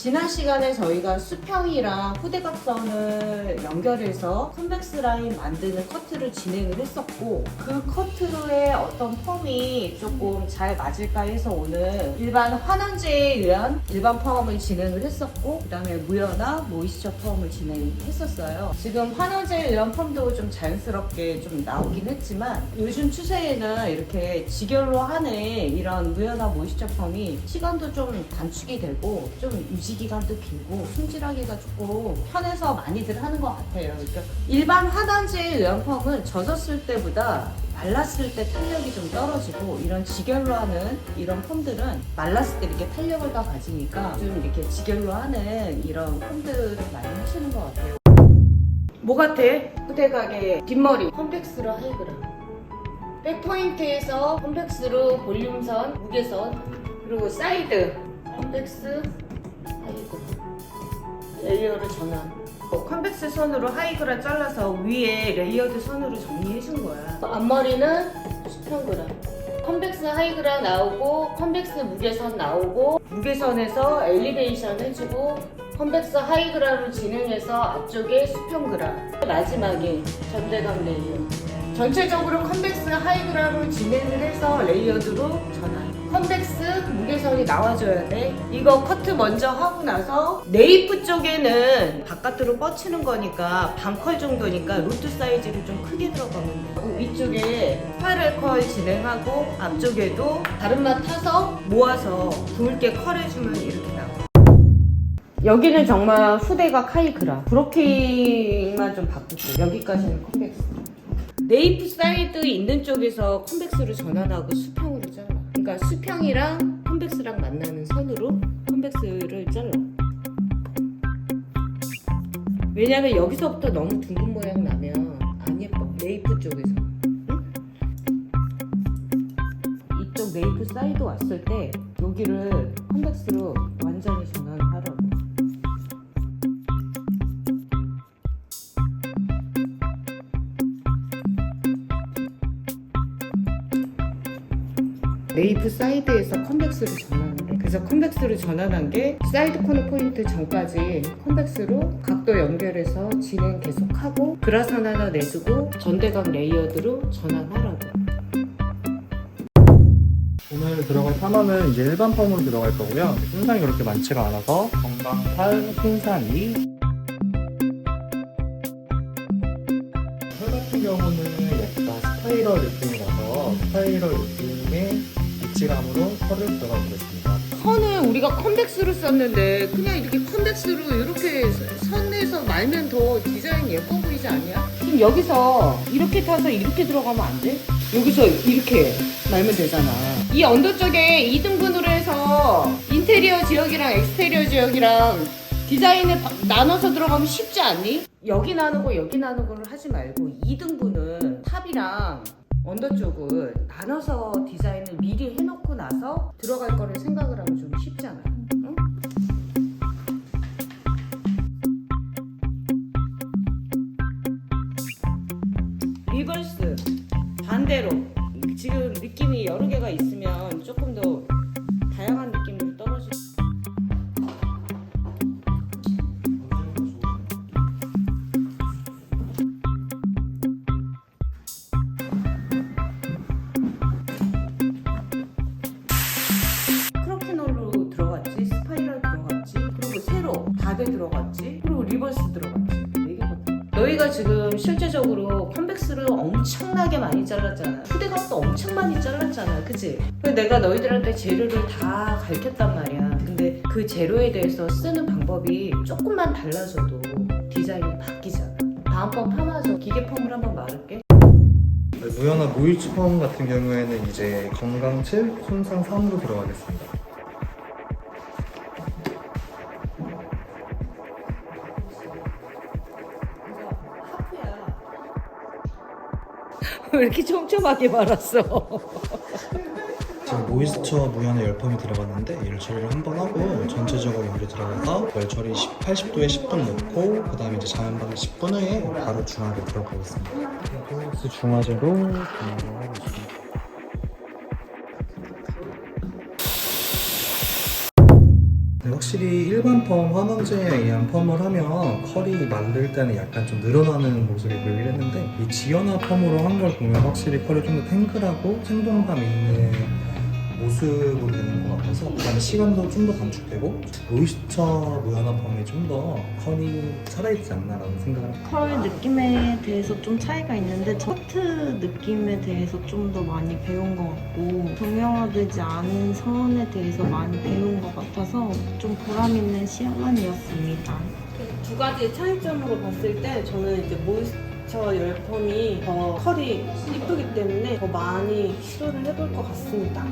지난 시간에 저희가 수평이랑 후대각선을 연결해서 컨벡스 라인 만드는 커트를 진행을 했었고 그 커트로의 어떤 펌이 조금 잘 맞을까 해서 오늘 일반 환원제에 의한 일반 펌을 진행을 했었고 그 다음에 무연화 모이스처 펌을 진행했었어요. 지금 환원제에 의한 펌도 좀 자연스럽게 좀 나오긴 했지만 요즘 추세에는 이렇게 직결로 하는 이런 무연화 모이스처 펌이 시간도 좀 단축이 되고 좀 유지 기간도 길고 손질하기가 조금 편해서 많이들 하는 것 같아요. 그러니까 일반 하단지의 의연 펌은 젖었을 때보다 말랐을 때 탄력이 좀 떨어지고 이런 직결로 하는 이런 펌들은 말랐을 때 이렇게 탄력을 더 가지니까 좀 이렇게 직결로 하는 이런 펌들을 많이 하시는 것 같아요. 뭐 같아? 후대각의 뒷머리 컴팩스로 하이그라 백포인트에서 컴팩스로 볼륨선, 무게선 그리고 사이드 컴팩스 하이그라 레이어를 전환 어, 컨벡스 선으로 하이그라 잘라서 위에 레이어드 선으로 정리해준 거야. 앞머리는 수평그라. 컨벡스 하이그라 나오고 컨벡스 무게선 나오고 무게선에서 엘리베이션 해주고 컨벡스 하이그라로 진행해서 앞쪽에 수평그라. 마지막에 전대감 레이어 전체적으로 컨벡스 하이그라로 진행을 해서 레이어드로 전환. 컨벡스 무게선이 나와줘야 돼. 이거 커트 먼저 하고 나서 네이프 쪽에는 바깥으로 뻗치는 거니까 반컬 정도니까 루트 사이즈를 좀 크게 들어가면 돼. 어, 위쪽에 스파이럴 컬 진행하고 앞쪽에도 다른 맛 타서 모아서 굵게 컬해주면 이렇게 나와. 여기는 정말 후대가 카이그라. 브로킹만 좀 바꾸고 여기까지는 컨벡스 네이프 사이드 있는 쪽에서 컨벡스로 전환하고 수평으로 잘라. 그러니까 수평이랑 컨벡스랑 만나는 선으로 컨벡스를 잘라. 왜냐면 여기서부터 너무 둥근 모양 나면 안 예뻐. 네이프 쪽에서. 응? 이쪽 네이프 사이드 왔을 때 여기를 컨벡스로 완전히 전환 네이프 사이드에서 컨벡스로 해. 그래서 컨벡스로 전환한 게 사이드 코너 포인트 전까지 컨벡스로 각도 연결해서 진행 계속하고 그라산 하나 내주고 전대각 레이어드로 전환하라고. 오늘 들어갈 파마는 이제 일반 펌으로 들어갈 거고요. 손상이 그렇게 많지가 않아서 건강팔, 흰산 2. 털 같은 경우는 약간 스파이럴 느낌이라서 스파이럴 느낌의 입지감으로 털을 들어가 보겠습니다. 선은 우리가 컨벡스로 썼는데 그냥 이렇게 컨벡스로 이렇게 선에서 말면 더 디자인 예뻐 보이지 않냐? 지금 여기서 이렇게 타서 이렇게 들어가면 안 돼? 여기서 이렇게 말면 되잖아. 이 언더 쪽에 2등분으로 해서 인테리어 지역이랑 엑스테리어 지역이랑 디자인을 바- 나눠서 들어가면 쉽지 않니? 여기 나누고 여기 나누고를 하지 말고 2등분은 탑이랑 언더 쪽을 나눠서 디자인을 미리 해놓고 나서 들어갈 거를 생각을 하면 좀 쉽잖아. 응? 리버스 반대로 지금 느낌이 여러 개가 있으면 조금 컨벡스를 엄청나게 많이 잘랐잖아 후대각도 엄청 많이 잘랐잖아 그치? 그래서 내가 너희들한테 재료를 다 가르쳤단 말이야. 근데 그 재료에 대해서 쓰는 방법이 조금만 달라져도 디자인이 바뀌잖아. 다음번 파마서 기계 펌을 한번 말할게. 무연화 무일치 펌 같은 경우에는 이제 건강 7, 손상 3으로 들어가겠습니다. 왜 이렇게 촘촘하게 말았어 지금 모이스처 무연의 열펌이 들어갔는데 얘를 처리를 한 번 하고 전체적으로 열이 들어가서 열 처리 10, 80도에 10분 넣고 그 다음에 이제 자연방지 10분 후에 바로 중화를 들어가겠습니다. 중화제로 하고 있습니다. 확실히 일반 펌, 환원제에 의한 펌을 하면 컬이 마를 때는 약간 좀 늘어나는 모습이 보이긴 했는데 이 지연화 펌으로 한 걸 보면 확실히 컬이 좀 더 탱글하고 생동감 있는 모습으로 되는 것 같아서 그다음에 시간도 좀더 단축되고 모이스처 무연화 펌이 좀더 컬이 살아있지 않나라는 생각을 합니다. 컬 느낌에 대해서 좀 차이가 있는데 커트 느낌에 대해서 좀 더 많이 배운 것 같고 동영화되지 않은 선에 대해서 많이 배운 것 같아서 좀 보람 있는 시간이었습니다. 두 가지 차이점으로 봤을 때 저는 이제 모이스처 열펌이 더 컬이 이쁘기 때문에 더 많이 시도를 해볼 것 같습니다.